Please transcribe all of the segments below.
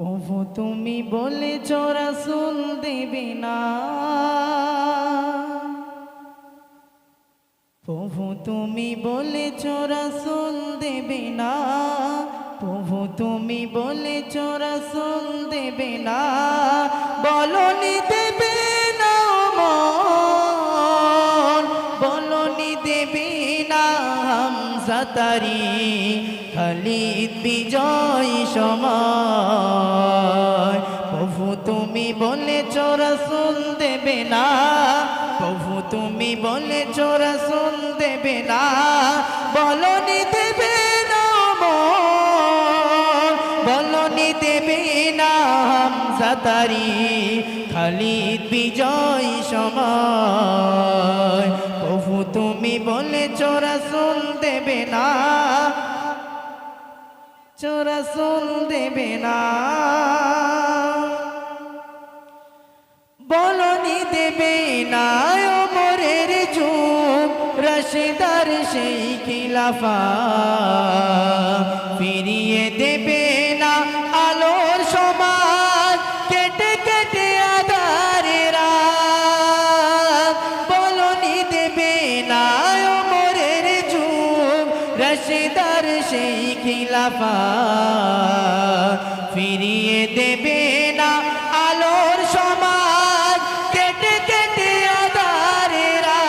প্রভু তুমি বলে রাসূল দেবে না। প্রভু তুমি বলে রাসূল দেবে না। প্রভু তুমি বলে রাসূল দেবে না। বলনি দেবে হামজাতারি খালিদ বিজয় সময়। প্রভু তুমি বলে রাসূল দেবে না। প্রভু তুমি বলে রাসূল দেবে না। বলনি দেবে না বলনি দেবে না হামজাতারি খালিদ বিজয় সময়। প্রভু তুমি বলে রাসূল দেবে না। রাসূল দেবে না। বলনি দেবে না। ও ওমরের যুগ, রশিদার সেই খিলাফা। ফিরিয়ে দেবে খিলাফা ফিরিয়ে দেবে না আলোর সমাজ। কেটে কেটে আধারেরা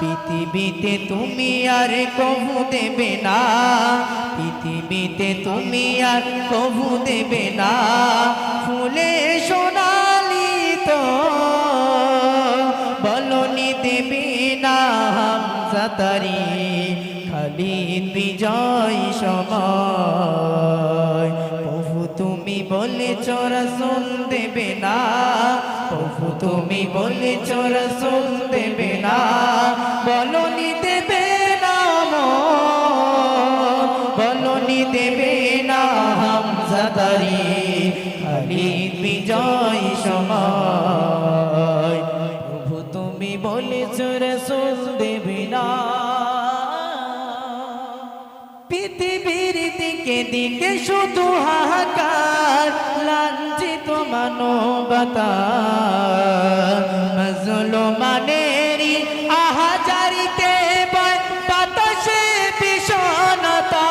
পৃথিবীতে তুমি আর কভু দেবে না। পৃথিবীতে তুমি আর কভু দেবে না। ফুলে সোনালি তো বলনি দেবে না হামজাতারি খালিদ বিজয় সময়। প্রভু তুমি বলে রাসূল দেবে না। প্রভু তুমি বলে রাসূল দেবে না। বলনি দেবে না বলনি দেবে না হাম হামজাদারি। খালিদ বিজয় সময়। পৃথিবীর দিকে দিকে শুধু হাহাকার, লাঞ্ছিত মানবতা মানেরি আহাজারিতে বাতাসে বিষণতা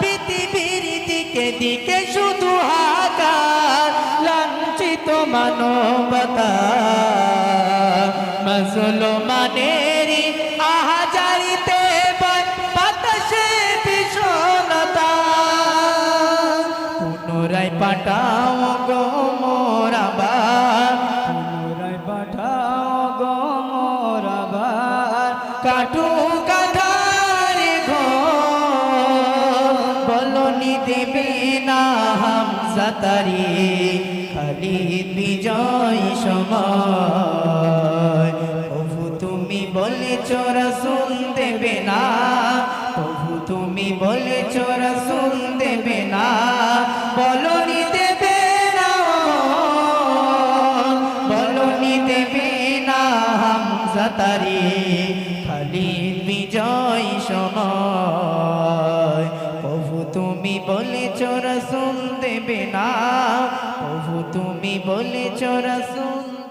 পৃথিবীর দিকে দিকে শুধু হাহাকার, লাঞ্ছিত মানবতা মানেরি নৌকাধার বলনি দেবে না হামসাতারি খালি বিজয় সময়। প্রভু তুমি বলেছ রসুল দেবে না প্রভু তুমি বলেছ রসুল দেবে না। বলনি দেবে না, বলনি দেবে না হামসাতারি প্রভু তুমি বলেছ রসুল।